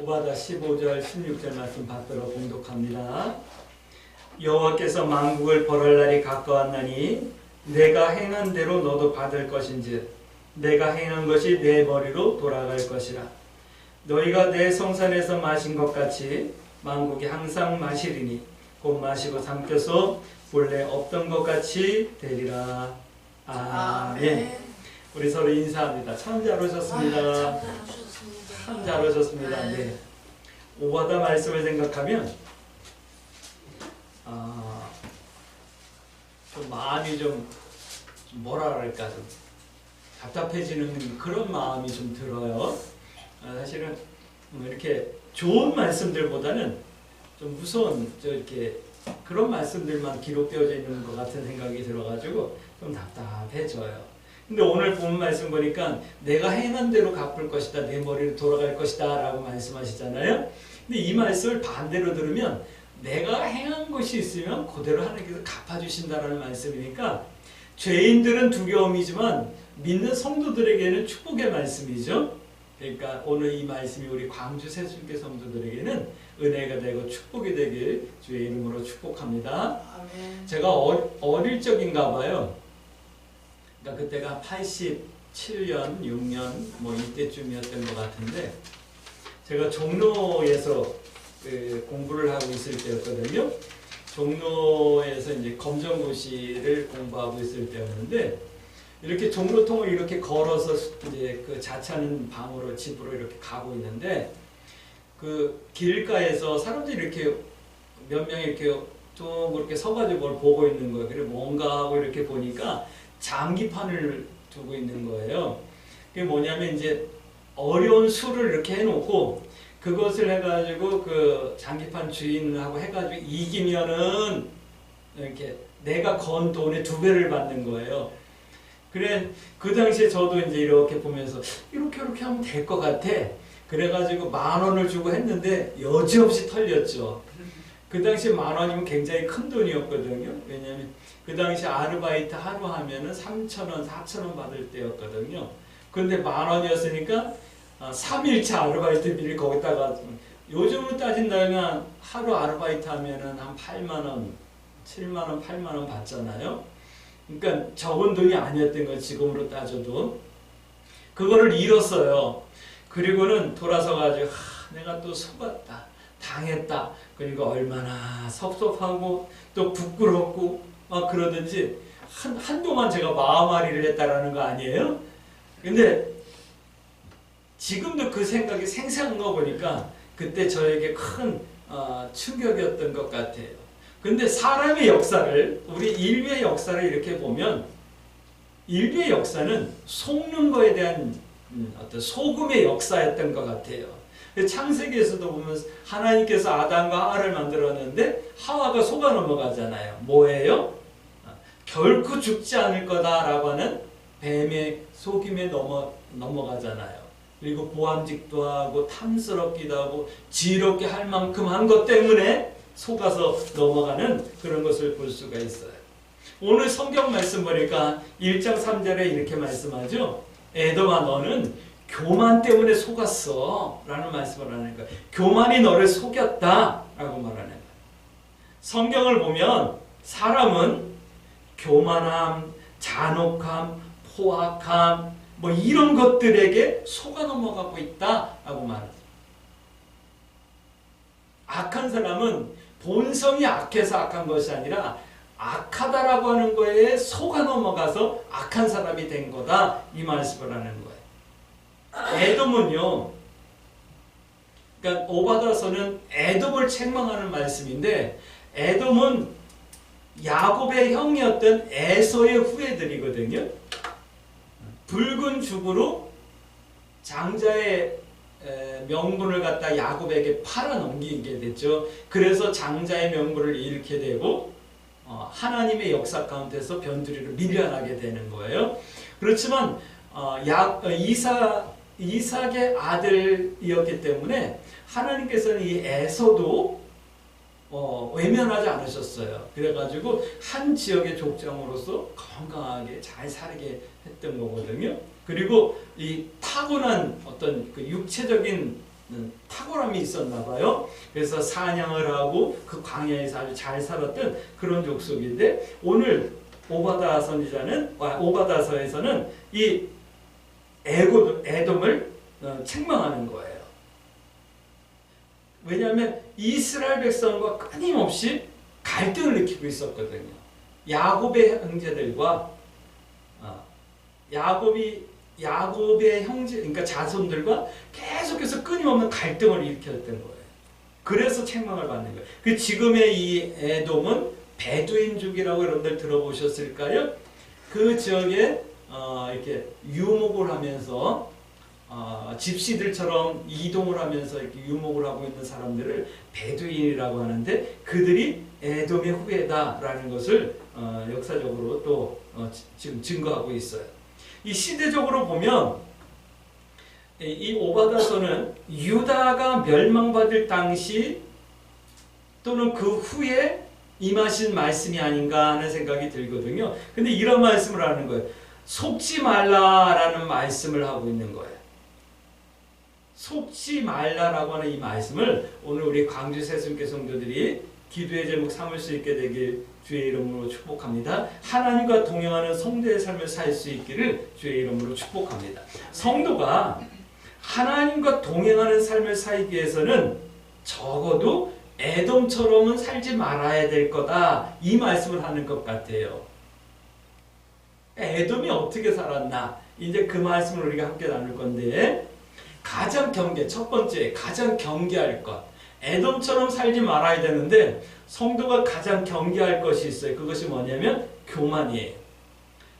오바다 15절 16절 말씀 받들어 공독합니다. 여호와께서 만국을 벌할 날이 가까웠나니 내가 행한 대로 너도 받을 것인지 내가 행한 것이 내 머리로 돌아갈 것이라. 너희가 내 성산에서 마신 것 같이 만국이 항상 마시리니 곧 마시고 삼켜서 본래 없던 것 같이 되리라. 아멘. 우리 서로 인사합니다. 참 잘 오셨습니다. 아, 참 잘 오셨습니다. 네. 오바다 말씀을 생각하면 아, 좀 마음이 좀, 좀 뭐라 그럴까 좀 답답해지는 그런 마음이 좀 들어요. 아, 사실은 뭐 이렇게 좋은 말씀들보다는 좀 무서운 저 이렇게 그런 말씀들만 기록되어져 있는 것 같은 생각이 들어가지고 좀 답답해져요. 근데 오늘 본 말씀 보니까 내가 행한 대로 갚을 것이다. 내 머리로 돌아갈 것이다. 라고 말씀하시잖아요. 근데 이 말씀을 반대로 들으면 내가 행한 것이 있으면 그대로 하나님께서 갚아주신다라는 말씀이니까 죄인들은 두려움이지만 믿는 성도들에게는 축복의 말씀이죠. 그러니까 오늘 이 말씀이 우리 광주 세순교 성도들에게는 은혜가 되고 축복이 되길 주의 이름으로 축복합니다. 아멘. 제가 어, 어릴 적인가 봐요. 그러니까 그때가 87년, 6년 뭐 이때쯤이었던 것 같은데 제가 종로에서 그 공부를 하고 있을 때였거든요. 종로에서 이제 검정고시를 공부하고 있을 때였는데 이렇게 종로통을 이렇게 걸어서 이제 그 자차는 방으로 집으로 이렇게 가고 있는데 그 길가에서 사람들이 이렇게 몇 명이 이렇게 좀 그렇게 서가지고 뭘 보고 있는 거예요. 그리고 뭔가 하고 이렇게 보니까 장기판을 두고 있는 거예요. 그게 뭐냐면 이제 어려운 수를 이렇게 해놓고 그것을 해가지고 그 장기판 주인하고 해가지고 이기면은 이렇게 내가 건 돈의 두 배를 받는 거예요. 그래 그 당시에 저도 이제 이렇게 보면서 이렇게 이렇게 하면 될 것 같아. 그래가지고 만 원을 주고 했는데 여지없이 털렸죠. 그 당시에 만 원이면 굉장히 큰 돈이었거든요. 왜냐하면 그 당시 아르바이트 하루 하면은 3천 원, 4천 원 받을 때였거든요. 근데 만 원이었으니까 3일차 아르바이트비를 거기다가 요즘으로 따진다면 하루 아르바이트 하면은 한 8만 원, 7만 원, 8만 원 받잖아요. 그러니까 적은 돈이 아니었던 거예요. 지금으로 따져도. 그거를 잃었어요. 그리고는 돌아서 가지고 하, 내가 또 속았다. 당했다. 그러니까 얼마나 섭섭하고 또 부끄럽고 막 그러든지 한, 한동안 제가 마음앓이를 했다라는 거 아니에요? 근데 지금도 그 생각이 생생한 거 보니까 그때 저에게 큰 어, 충격이었던 것 같아요. 근데 사람의 역사를 우리 인류의 역사를 이렇게 보면 인류의 역사는 속는 거에 대한 음, 어떤 소금의 역사였던 것 같아요. 창세기에서도 보면 하나님께서 아담과 하와를 만들었는데 하와가 속아 넘어가잖아요. 뭐예요? 결코 죽지 않을 거다라고 하는 뱀의 속임에 넘어 넘어가잖아요. 그리고 보암직도 하고 탐스럽기도 하고 지롭게 할 만큼 한 것 때문에 속아서 넘어가는 그런 것을 볼 수가 있어요. 오늘 성경 말씀 보니까 1장 3절에 이렇게 말씀하죠. 에도마 너는 교만 때문에 속았어 라는 말씀을 하는 거예요. 교만이 너를 속였다 라고 말하는 거예요. 성경을 보면 사람은 교만함, 잔혹함, 포악함 뭐 이런 것들에게 속아 넘어가고 있다 라고 말합니다. 악한 사람은 본성이 악해서 악한 것이 아니라 악하다라고 하는 거에 속아 넘어가서 악한 사람이 된 거다 이 말씀을 하는 거예요. 에돔은요. 그러니까 오바다서는 에돔을 책망하는 말씀인데 에돔은 야곱의 형이었던 에서의 후예들이거든요. 붉은 죽으로 장자의 명분을 갖다 야곱에게 팔아 넘기게 됐죠. 그래서 장자의 명분을 잃게 되고 어, 하나님의 역사 가운데서 변두리로 밀려나게 되는 거예요. 그렇지만 어, 야, 이사 이삭의 아들이었기 때문에 하나님께서는 이 에서도 어, 외면하지 않으셨어요. 그래가지고 한 지역의 족장으로서 건강하게 잘 살게 했던 거거든요. 그리고 이 타고난 어떤 그 육체적인 탁월함이 있었나 봐요. 그래서 사냥을 하고 그 광야에서 아주 잘 살았던 그런 족속인데 오늘 오바다 선지자는 아, 오바다서에서는 이 에고 에돔을 어, 책망하는 거예요. 왜냐하면 이스라엘 백성과 끊임없이 갈등을 느끼고 있었거든요. 야곱의 형제들과 어, 야곱이 야곱의 형제 그러니까 자손들과 계속해서 끊임없는 갈등을 일으켰던 거예요. 그래서 책망을 받는 거예요. 그 지금의 이 에돔은 베두인족이라고 여러분들 들어보셨을까요? 그 지역에 어, 이렇게 유목을 하면서 어, 집시들처럼 이동을 하면서 이렇게 유목을 하고 있는 사람들을 베두인이라고 하는데 그들이 에돔의 후예다라는 것을 어, 역사적으로 또 어, 지- 지금 증거하고 있어요. 이 시대적으로 보면 이- 이 오바다서는 유다가 멸망받을 당시 또는 그 후에 임하신 말씀이 아닌가 하는 생각이 들거든요. 근데 이런 말씀을 하는 거예요. 속지 말라라는 말씀을 하고 있는 거예요. 속지 말라라고 하는 이 말씀을 오늘 우리 광주 세순교 성도들이 기도의 제목 삼을 수 있게 되길 주의 이름으로 축복합니다. 하나님과 동행하는 성도의 삶을 살 수 있기를 주의 이름으로 축복합니다. 성도가 하나님과 동행하는 삶을 살기 위해서는 적어도 에돔처럼은 살지 말아야 될 거다. 이 말씀을 하는 것 같아요. 에돔이 어떻게 살았나? 이제 그 말씀을 우리가 함께 나눌 건데 가장 경계 첫 번째 가장 경계할 것 에돔처럼 살지 말아야 되는데 성도가 가장 경계할 것이 있어요. 그것이 뭐냐면 교만이에요.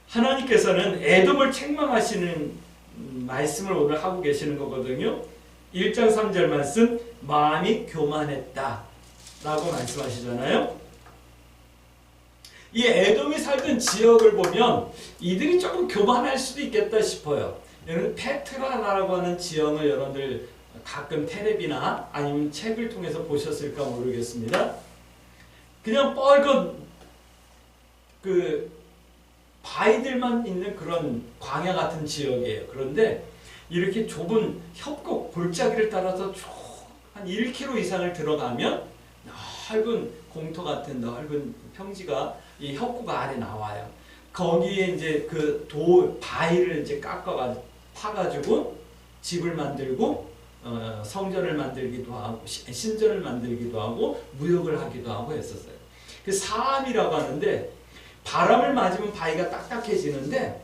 하나님께서는 에돔을 책망하시는 음, 말씀을 오늘 하고 계시는 거거든요. 1장 3절 말씀 마음이 교만했다 라고 말씀하시잖아요. 이 에돔이 살던 지역을 보면 이들이 조금 교만할 수도 있겠다 싶어요. 여러분 페트라라고 하는 지형을 여러분들 가끔 테레비나 아니면 책을 통해서 보셨을까 모르겠습니다. 그냥 뻘건 그 바위들만 있는 그런 광야 같은 지역이에요. 그런데 이렇게 좁은 협곡 골짜기를 따라서 쭉 한 1km 이상을 들어가면 넓은 공터 같은 넓은 평지가 이 협곡 아래 나와요. 거기에 이제 그도 바위를 이제 깎아가 파가지고 집을 만들고 어, 성전을 만들기도 하고 시- 신전을 만들기도 하고 무역을 하기도 하고 했었어요. 그 사암이라고 하는데 바람을 맞으면 바위가 딱딱해지는데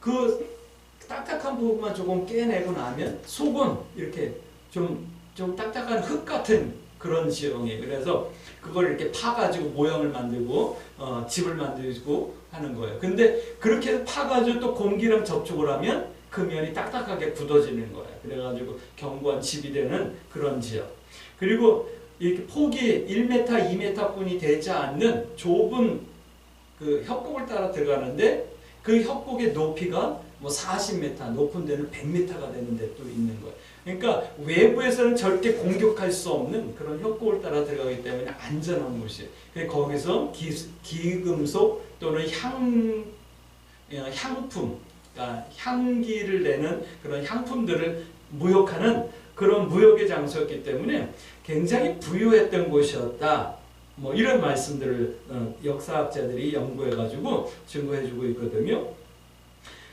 그 딱딱한 부분만 조금 깨내고 나면 속은 이렇게 좀, 좀 딱딱한 흙 같은 그런 지형이에요. 그래서 그걸 이렇게 파가지고 모형을 만들고 어, 집을 만들고 하는 거예요. 근데 그렇게 파가지고 또 공기랑 접촉을 하면 그 면이 딱딱하게 굳어지는 거예요. 그래가지고 견고한 집이 되는 그런 지역. 그리고 이렇게 폭이 1m, 2m뿐이 되지 않는 좁은 그 협곡을 따라 들어가는데 그 협곡의 높이가 뭐 40m, 높은 데는 100m가 되는 데또 있는 거예요. 그러니까 외부에서는 절대 공격할 수 없는 그런 협곡을 따라 들어가기 때문에 안전한 곳이에요. 그래서 거기서 기, 기금속 또는 향, 어, 향품, 그러니까 향기를 내는 그런 향품들을 무역하는 그런 무역의 장소였기 때문에 굉장히 부유했던 곳이었다. 뭐 이런 말씀들을 어, 역사학자들이 연구해가지고 증거해주고 있거든요.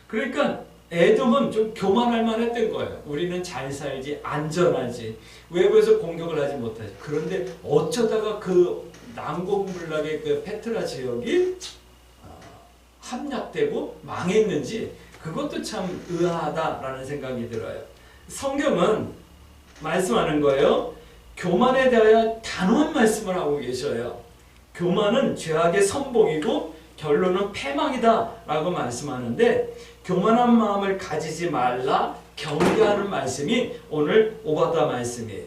그러니까 에돔은 좀 교만할 만했던 거예요. 우리는 잘 살지, 안전하지, 외부에서 공격을 하지 못하지. 그런데 어쩌다가 그 남공불락의 그 페트라 지역이 어, 함락되고 망했는지 그것도 참 의아하다라는 생각이 들어요. 성경은 말씀하는 거예요. 교만에 대하여 단호한 말씀을 하고 계셔요. 교만은 죄악의 선봉이고 결론은 패망이다 라고 말씀하는데 교만한 마음을 가지지 말라 경계하는 말씀이 오늘 오바다 말씀이에요.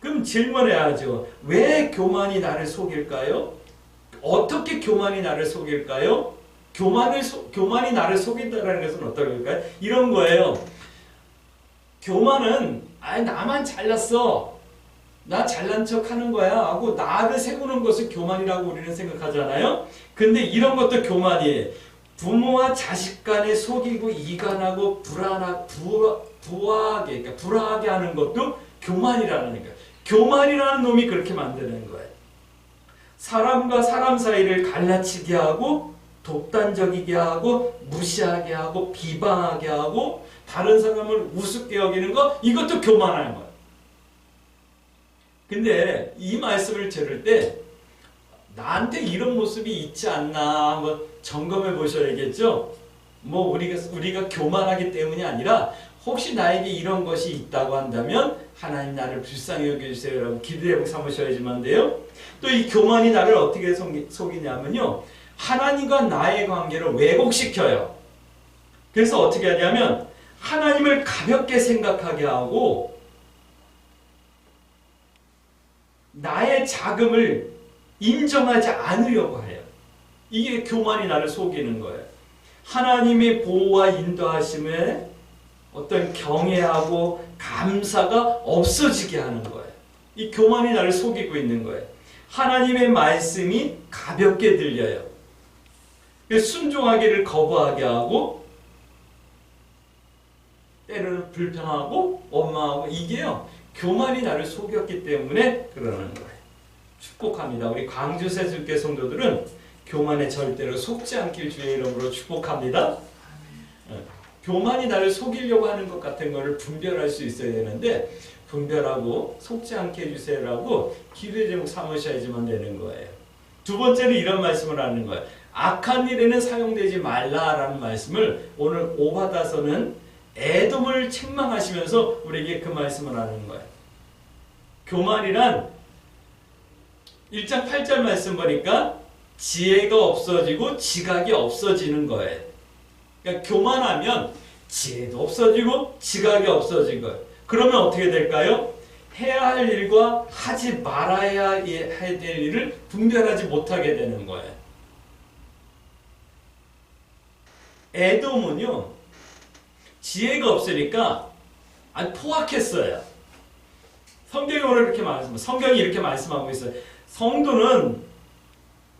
그럼 질문해야죠. 왜 교만이 나를 속일까요? 어떻게 교만이 나를 속일까요? 교만을 소- 교만이 나를 속인다라는 것은 어떤 걸까요? 이런 거예요. 교만은 아 나만 잘났어. 나 잘난 척 하는 거야 하고 나를 세우는 것을 교만이라고 우리는 생각하잖아요. 근데 이런 것도 교만이에요. 부모와 자식 간에 속이고 이간하고 불안하 부, 부하게 그러니까 불화하게 하는 것도 교만이라는 거예요. 교만이라는 놈이 그렇게 만드는 거예요. 사람과 사람 사이를 갈라치게 하고 독단적이게 하고 무시하게 하고 비방하게 하고 다른 사람을 우습게 여기는 거 이것도 교만하는 거예요. 근데 이 말씀을 들을 때 나한테 이런 모습이 있지 않나 한번 점검해 보셔야겠죠. 뭐 우리가 우리가 교만하기 때문이 아니라 혹시 나에게 이런 것이 있다고 한다면 하나님 나를 불쌍히 여겨주세요라고 기도해 삼으셔야지만 돼요. 또 이 교만이 나를 어떻게 속이, 속이냐면요. 하나님과 나의 관계를 왜곡시켜요. 그래서 어떻게 하냐면 하나님을 가볍게 생각하게 하고 나의 자금을 인정하지 않으려고 해요. 이게 교만이 나를 속이는 거예요. 하나님의 보호와 인도하심에 어떤 경외하고 감사가 없어지게 하는 거예요. 이 교만이 나를 속이고 있는 거예요. 하나님의 말씀이 가볍게 들려요. 순종하기를 거부하게 하고 때로는 불평하고 원망하고 이게요. 교만이 나를 속였기 때문에 그러는 거예요. 축복합니다. 우리 광주 세술교 성도들은 교만에 절대로 속지 않길 주의 이름으로 축복합니다. 어, 교만이 나를 속이려고 하는 것 같은 것을 분별할 수 있어야 되는데 분별하고 속지 않게 해주세요라고 기도의 제목 삼으셔야지만 되는 거예요. 두 번째는 이런 말씀을 하는 거예요. 악한 일에는 사용되지 말라라는 말씀을 오늘 오바다서는 애돔을 책망하시면서 우리에게 그 말씀을 하는 거예요. 교만이란 1장 8절 말씀 보니까 지혜가 없어지고 지각이 없어지는 거예요. 그러니까 교만하면 지혜도 없어지고 지각이 없어진 거예요. 그러면 어떻게 될까요? 해야 할 일과 하지 말아야 할 일을 분별하지 못하게 되는 거예요. 에돔은요, 지혜가 없으니까 아주 포악했어요. 성경이 오늘 이렇게 말씀, 성경이 이렇게 말씀하고 있어요. 성도는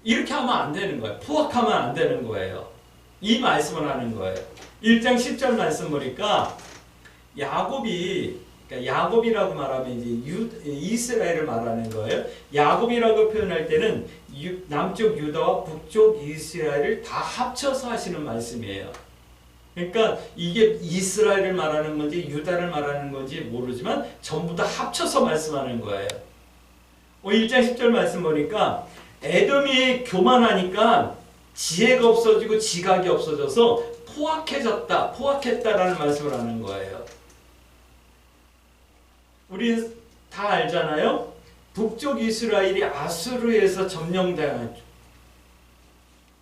이렇게 하면 안 되는 거예요. 포악하면 안 되는 거예요. 이 말씀을 하는 거예요. 1장 10절 말씀 보니까 야곱이 그러니까 야곱이라고 말하면 이제 유, 이스라엘을 말하는 거예요. 야곱이라고 표현할 때는 유, 남쪽 유다와 북쪽 이스라엘을 다 합쳐서 하시는 말씀이에요. 그러니까 이게 이스라엘을 말하는 건지 유다를 말하는 건지 모르지만 전부 다 합쳐서 말씀하는 거예요. 1장 어, 10절 말씀 보니까 에돔이 교만하니까 지혜가 없어지고 지각이 없어져서 포악해졌다, 포악했다라는 말씀을 하는 거예요. 우리 다 알잖아요. 북쪽 이스라엘이 아수르에서 점령당한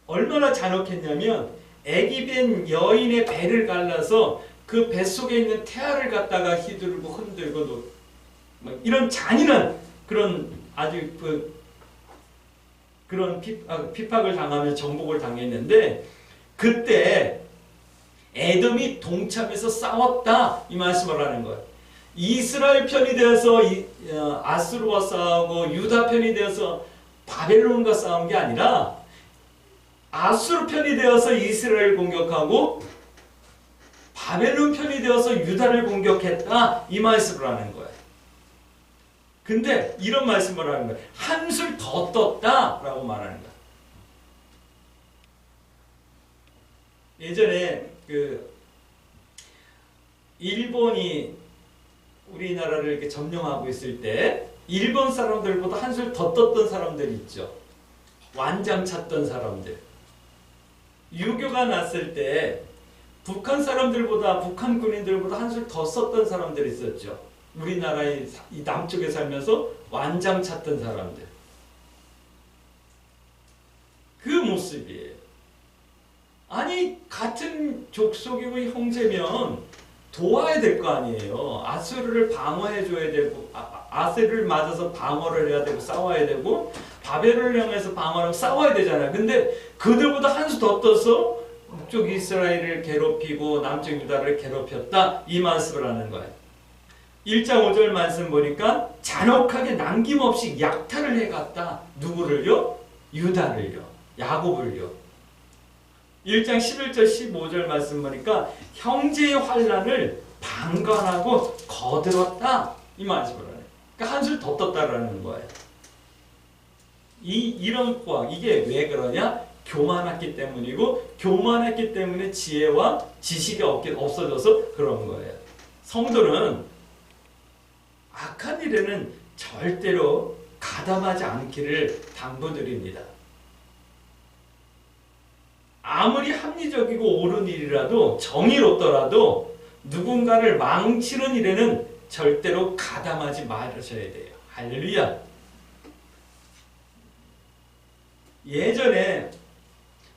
얼마나 잔혹했냐면 애기벤 여인의 배를 갈라서 그 뱃속에 있는 태아를 갖다가 휘두르고 흔들고 이런 잔인한 그런 아주 그 그런 아, 핍박 을 당하며 정복을 당했는데 그때 에돔이 동참해서 싸웠다 이 말씀을 하는 거예요. 이스라엘 편이 되어서 어, 아스루와 싸우고 유다 편이 되어서 바벨론과 싸운 게 아니라 아수르 편이 되어서 이스라엘 공격하고 바벨론 편이 되어서 유다를 공격했다 이 말씀을 하는 거예요. 근데 이런 말씀을 하는 거예요. 한술 더 떴다 라고 말하는 거예요. 예전에 그 일본이 우리나라를 이렇게 점령하고 있을 때 일본 사람들보다 한술 더 떴던 사람들 있죠. 완장 찾던 사람들. 유교가 났을 때 북한 사람들보다 북한 군인들보다 한술 더 썼던 사람들 있었죠. 우리나라의 이 남쪽에 살면서 완장 찾던 사람들. 그 모습이에요. 아니 같은 족속이고 형제면 도와야 될 거 아니에요. 아수르를 방어해 줘야 되고 아, 수르를 맞아서 방어를 해야 되고 싸워야 되고 바벨을 향해서 방어하고 싸워야 되잖아요. 근데 그들보다 한 수 더 떠서 북쪽 이스라엘을 괴롭히고 남쪽 유다를 괴롭혔다 이 말씀을 하는 거예요. 1장 5절 말씀 보니까 잔혹하게 남김없이 약탈을 해갔다. 누구를요? 유다를요. 야곱을요. 1장 11절 15절 말씀 보니까 형제의 환란을 방관하고 거들었다 이 말씀을 하네. 그러니까 한술 더 떴다라는 거예요. 이 이런 포악 이게 왜 그러냐? 교만했기 때문이고 교만했기 때문에 지혜와 지식이 없게 없어져서 그런 거예요. 성도는 악한 일에는 절대로 가담하지 않기를 당부드립니다. 아무리 합리적이고 옳은 일이라도 정의롭더라도 누군가를 망치는 일에는 절대로 가담하지 말으셔야 돼요. 할렐루야. 예전에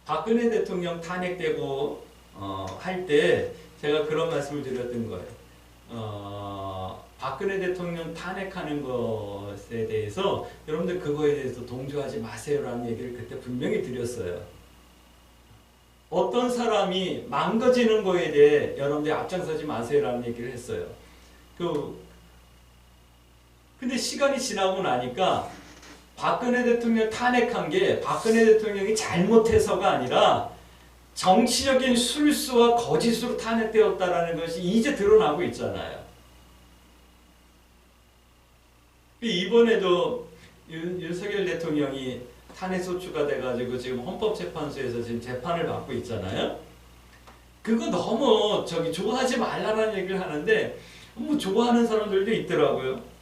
박근혜 대통령 탄핵되고 어, 할 때 제가 그런 말씀을 드렸던 거예요. 어, 박근혜 대통령 탄핵하는 것에 대해서 여러분들 그거에 대해서 동조하지 마세요라는 얘기를 그때 분명히 드렸어요. 어떤 사람이 망가지는 거에 대해 여러분들 앞장서지 마세요라는 얘기를 했어요. 그 근데 시간이 지나고 나니까 박근혜 대통령 탄핵한 게 박근혜 대통령이 잘못해서가 아니라 정치적인 술수와 거짓으로 탄핵되었다라는 것이 이제 드러나고 있잖아요. 이번에도 윤, 윤석열 대통령이 탄핵 소추가 돼가지고 지금 헌법재판소에서 지금 재판을 받고 있잖아요. 그거 너무 저기 좋아하지 말라는 얘기를 하는데 뭐 좋아하는 사람들도 있더라고요.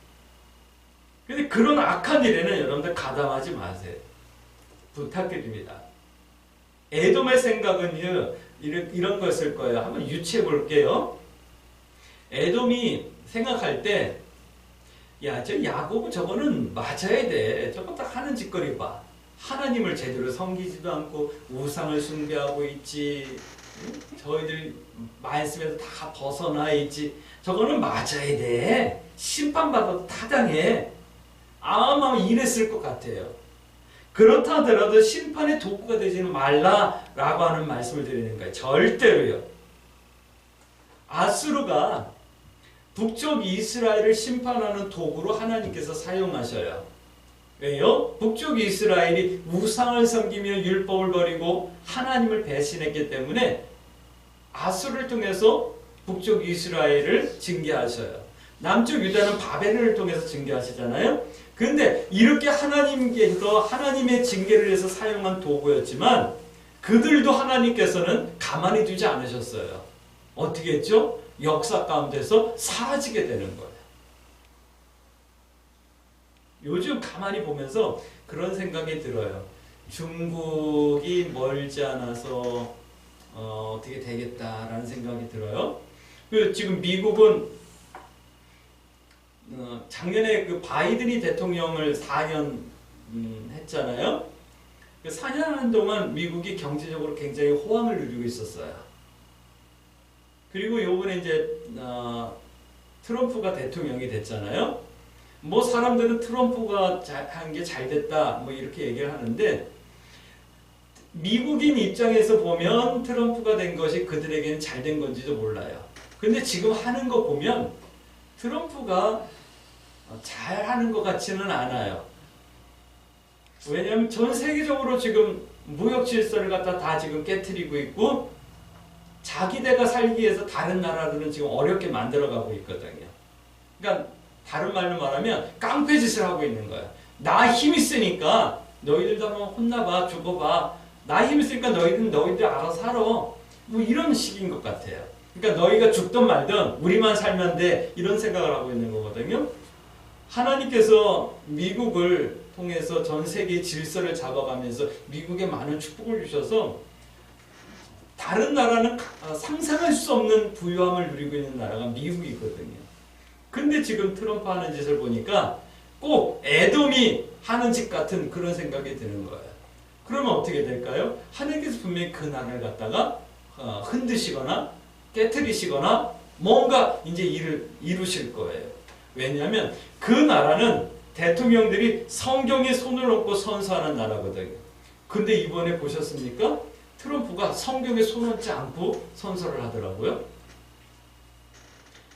근데 그런 악한 일에는 여러분들 가담하지 마세요. 부탁드립니다. 에돔의 생각은요, 이런, 이런 거였을 거예요. 한번 유추해 볼게요. 에돔이 생각할 때, 야, 저 야곱 저거는 맞아야 돼. 저거 딱 하는 짓거리 봐. 하나님을 제대로 섬기지도 않고 우상을 숭배하고 있지. 저희들이 말씀에서 다 벗어나 있지. 저거는 맞아야 돼. 심판받아도 타당해. 아마 이랬을 것 같아요. 그렇다 하더라도 심판의 도구가 되지는 말라라고 하는 말씀을 드리는 거예요. 절대로요. 아수르가 북쪽 이스라엘을 심판하는 도구로 하나님께서 사용하셔요. 왜요? 북쪽 이스라엘이 우상을 섬기며 율법을 버리고 하나님을 배신했기 때문에 아수르를 통해서 북쪽 이스라엘을 징계하셔요. 남쪽 유다는 바벨을 통해서 징계하시잖아요. 근데 이렇게 하나님께서 하나님의 징계를 위해서 사용한 도구였지만 그들도 하나님께서는 가만히 두지 않으셨어요. 어떻게 했죠? 역사 가운데서 사라지게 되는 거예요. 요즘 가만히 보면서 그런 생각이 들어요. 중국이 멀지 않아서 어, 어떻게 되겠다라는 생각이 들어요. 그 지금 미국은 어, 작년에 그 바이든이 대통령을 4년 음, 했잖아요. 그 4년 하는 동안 미국이 경제적으로 굉장히 호황을 누리고 있었어요. 그리고 요번에 이제 어, 트럼프가 대통령이 됐잖아요. 뭐 사람들은 트럼프가 한 게 잘 됐다 뭐 이렇게 얘기를 하는데 미국인 입장에서 보면 트럼프가 된 것이 그들에게는 잘 된 건지도 몰라요. 근데 지금 하는 거 보면 트럼프가 잘 하는 것 같지는 않아요. 왜냐하면 전 세계적으로 지금 무역 질서를 갖다 다 지금 깨뜨리고 있고 자기네가 살기 위해서 다른 나라들은 지금 어렵게 만들어가고 있거든요. 그러니까 다른 말로 말하면 깡패 짓을 하고 있는 거야. 나힘 있으니까 너희들도 한번 혼나봐, 죽어봐. 나힘 있으니까 너희들 너희들 알아서 살아. 뭐 이런 식인 것 같아요. 그러니까 너희가 죽든 말든 우리만 살면 돼 이런 생각을 하고 있는 거거든요. 하나님께서 미국을 통해서 전 세계의 질서를 잡아가면서 미국에 많은 축복을 주셔서 다른 나라는 상상할 수 없는 부유함을 누리고 있는 나라가 미국이거든요. 근데 지금 트럼프 하는 짓을 보니까 꼭 애돔이 하는 짓 같은 그런 생각이 드는 거예요. 그러면 어떻게 될까요? 하나님께서 분명히 그 나라를 갖다가 흔드시거나 깨뜨리시거나 뭔가 이제 일을 이루실 거예요. 왜냐하면 그 나라는 대통령들이 성경에 손을 얹고 선서하는 나라거든요. 근데 이번에 보셨습니까? 트럼프가 성경에 손 얹지 않고 선서를 하더라고요.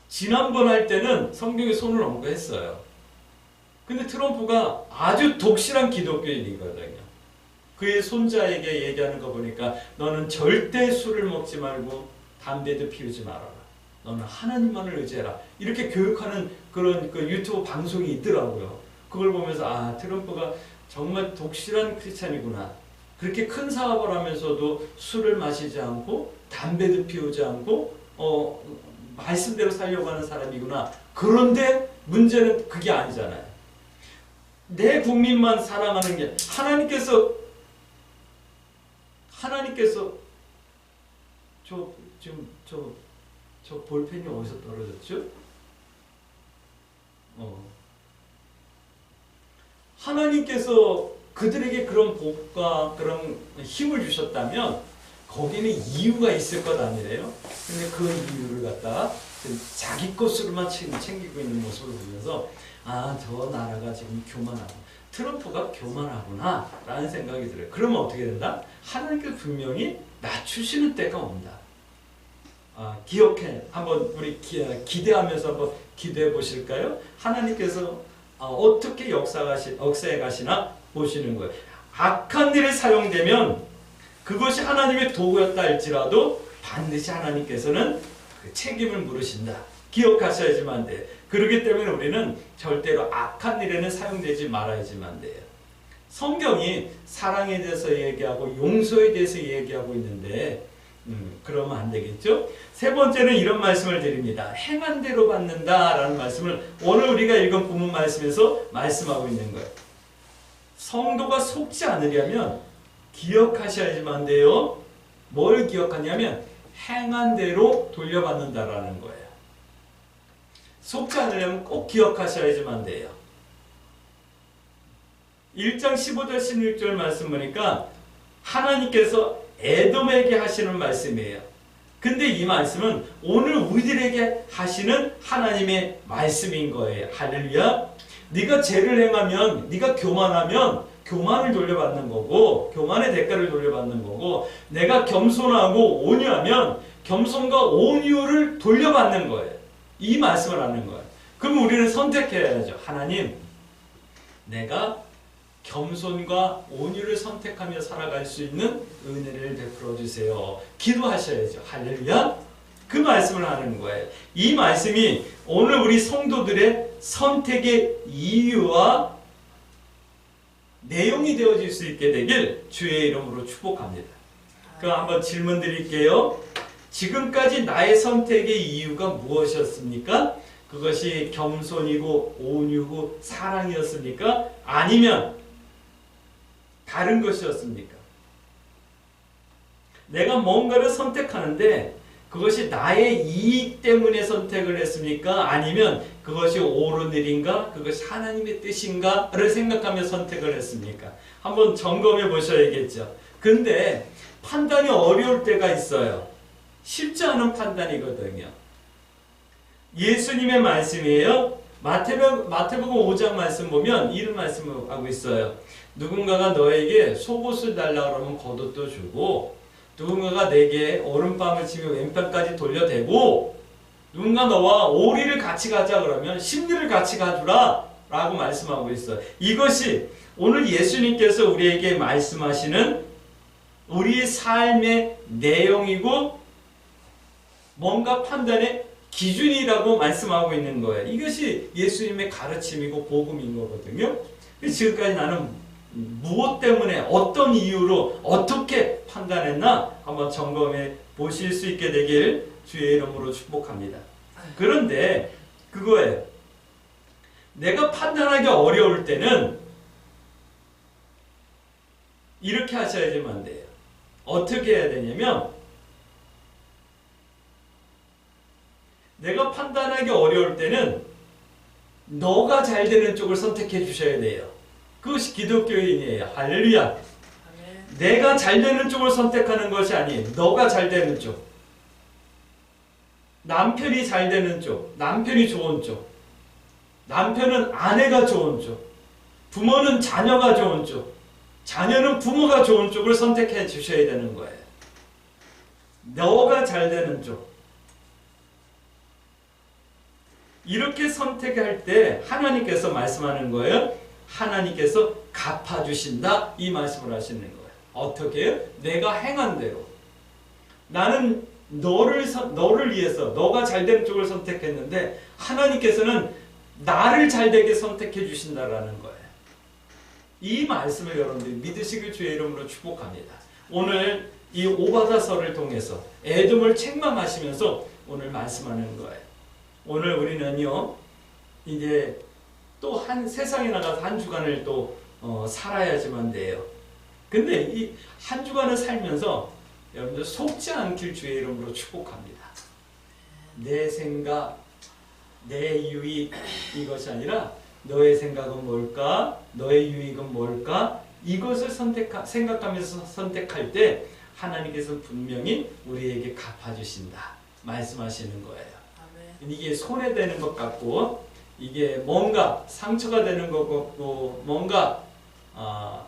지난번 할 때는 성경에 손을 얹고 했어요. 근데 트럼프가 아주 독실한 기독교인이거든요. 그의 손자에게 얘기하는 거 보니까 너는 절대 술을 먹지 말고 담배도 피우지 말아라. 너는 하나님만을 의지해라. 이렇게 교육하는 그런 그 유튜브 방송이 있더라고요. 그걸 보면서 아 트럼프가 정말 독실한 크리스찬이구나. 그렇게 큰 사업을 하면서도 술을 마시지 않고 담배도 피우지 않고 어 말씀대로 살려고 하는 사람이구나. 그런데 문제는 그게 아니잖아요. 내 국민만 사랑하는 게 하나님께서 하나님께서 저 지금 저 저 볼펜이 어디서 떨어졌죠? 어. 하나님께서 그들에게 그런 복과 그런 힘을 주셨다면 거기는 이유가 있을 것 아니래요. 근데 그 이유를 지금 자기 것으로만 챙- 챙기고 있는 모습을 보면서 아, 저 나라가 지금 교만하고 트럼프가 교만하구나 라는 생각이 들어요. 그러면 어떻게 된다? 하나님께서 분명히 낮추시는 때가 온다. 아, 기억해. 한번 우리 기, 기대하면서 한번 기대해 보실까요? 하나님께서 아, 어떻게 역사가시, 역사에 가시나 보시는 거예요. 악한 일에 사용되면 그것이 하나님의 도구였다 할지라도 반드시 하나님께서는 그 책임을 물으신다. 기억하셔야지만 돼. 그렇기 때문에 우리는 절대로 악한 일에는 사용되지 말아야지만 돼요. 성경이 사랑에 대해서 얘기하고 용서에 대해서 얘기하고 있는데 음, 그러면 안 되겠죠? 세 번째는 이런 말씀을 드립니다. 행한 대로 받는다라는 말씀을 오늘 우리가 읽은 본문 말씀에서 말씀하고 있는 거예요. 성도가 속지 않으려면 기억하셔야지만 돼요. 뭘 기억하냐면 행한 대로 돌려받는다라는 거예요. 속지 않으려면 꼭 기억하셔야지만 돼요. 1장 15절 16절 말씀 보니까 하나님께서 에돔에게 하시는 말씀이에요. 근데 이 말씀은 오늘 우리들에게 하시는 하나님의 말씀인 거예요. 할렐루야. 네가 죄를 행하면 네가 교만하면 교만을 돌려받는 거고 교만의 대가를 돌려받는 거고 내가 겸손하고 온유하면 겸손과 온유를 돌려받는 거예요. 이 말씀을 하는 거예요. 그럼 우리는 선택해야죠. 하나님, 내가 겸손과 온유를 선택하며 살아갈 수 있는 은혜를 베풀어 주세요. 기도하셔야죠. 할렐루야. 그 말씀을 하는 거예요. 이 말씀이 오늘 우리 성도들의 선택의 이유와 내용이 되어질 수 있게 되길 주의 이름으로 축복합니다. 그럼 한번 질문 드릴게요. 지금까지 나의 선택의 이유가 무엇이었습니까? 그것이 겸손이고 온유고 사랑이었습니까? 아니면 다른 것이었습니까? 내가 뭔가를 선택하는데 그것이 나의 이익 때문에 선택을 했습니까? 아니면 그것이 옳은 일인가? 그것이 하나님의 뜻인가?를 생각하며 선택을 했습니까? 한번 점검해 보셔야겠죠. 근데 판단이 어려울 때가 있어요. 쉽지 않은 판단이거든요. 예수님의 말씀이에요. 마태복, 마태복음 5장 말씀 보면 이런 말씀을 하고 있어요. 누군가가 너에게 속옷을 달라 그러면 겉옷도 주고 누군가가 내게 오른밤을 치며 왼편까지 돌려대고 누군가 너와 오리를 같이 가자 그러면 심리를 같이 가주라 라고 말씀하고 있어요. 이것이 오늘 예수님께서 우리에게 말씀하시는 우리의 삶의 내용이고 뭔가 판단의 기준이라고 말씀하고 있는 거예요. 이것이 예수님의 가르침이고 복음인 거거든요. 지금까지 나는 무엇 때문에 어떤 이유로 어떻게 판단했나 한번 점검해 보실 수 있게 되길 주의 이름으로 축복합니다. 그런데 그거에 내가 판단하기 어려울 때는 이렇게 하셔야지만 돼요. 어떻게 해야 되냐면 내가 판단하기 어려울 때는 너가 잘 되는 쪽을 선택해 주셔야 돼요. 그것이 기독교인이에요. 할렐루야. 내가 잘 되는 쪽을 선택하는 것이 아니에요. 너가 잘 되는 쪽. 남편이 잘 되는 쪽. 남편이 좋은 쪽. 남편은 아내가 좋은 쪽. 부모는 자녀가 좋은 쪽. 자녀는 부모가 좋은 쪽을 선택해 주셔야 되는 거예요. 너가 잘 되는 쪽. 이렇게 선택할 때 하나님께서 말씀하는 거예요. 하나님께서 갚아주신다 이 말씀을 하시는 거예요. 어떻게? 내가 행한 대로. 나는 너를 선- 너를 위해서 너가 잘 되는 쪽을 선택했는데 하나님께서는 나를 잘 되게 선택해 주신다라는 거예요. 이 말씀을 여러분들이 믿으시길 주의 이름으로 축복합니다. 오늘 이 오바다서를 통해서 에돔을 책망하시면서 오늘 말씀하는 거예요. 오늘 우리는요 이제 또 한 세상에 나가서 한 주간을 또 어, 살아야지만 돼요. 근데 이 한 주간을 살면서 여러분들 속지 않길 주의 이름으로 축복합니다. 내 생각, 내 유익 이것이 아니라 너의 생각은 뭘까? 너의 유익은 뭘까? 이것을 선택하, 생각하면서 선택할 때 하나님께서 분명히 우리에게 갚아주신다 말씀하시는 거예요. 이게 손해되는 것 같고 이게 뭔가 상처가 되는 것 같고 뭔가 아,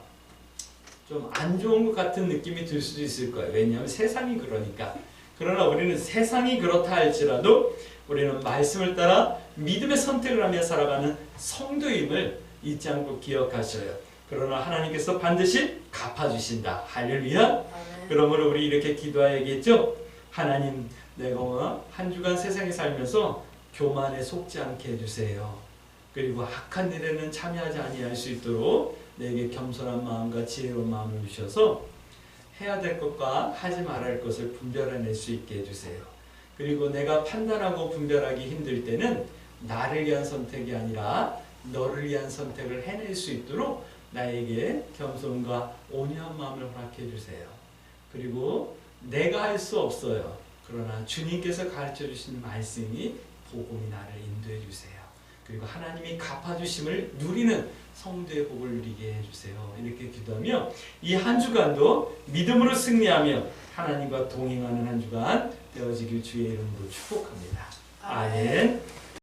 좀안 좋은 것 같은 느낌이 들 수도 있을 거예요. 왜냐하면 세상이 그러니까. 그러나 우리는 세상이 그렇다 할지라도 우리는 말씀을 따라 믿음의 선택을 하며 살아가는 성도임을 잊지 않고 기억하셔요. 그러나 하나님께서 반드시 갚아주신다. 할렐루야. 그러므로 우리 이렇게 기도해야겠죠? 하나님, 내가 한 주간 세상에 살면서 교만에 속지 않게 해주세요. 그리고 악한 일에는 참여하지 아니할 수 있도록 내게 겸손한 마음과 지혜로운 마음을 주셔서 해야 될 것과 하지 말아야 할 것을 분별해낼 수 있게 해주세요. 그리고 내가 판단하고 분별하기 힘들 때는 나를 위한 선택이 아니라 너를 위한 선택을 해낼 수 있도록 나에게 겸손과 온유한 마음을 허락해 주세요. 그리고 내가 할 수 없어요. 그러나 주님께서 가르쳐 주신 말씀이 복음이 나를 인도해 주세요. 그리고 하나님이 갚아 주심을 누리는 성도의 복을 누리게 해 주세요. 이렇게 기도하며 이 한 주간도 믿음으로 승리하며 하나님과 동행하는 한 주간 되어지길 주의 이름으로 축복합니다. 아멘.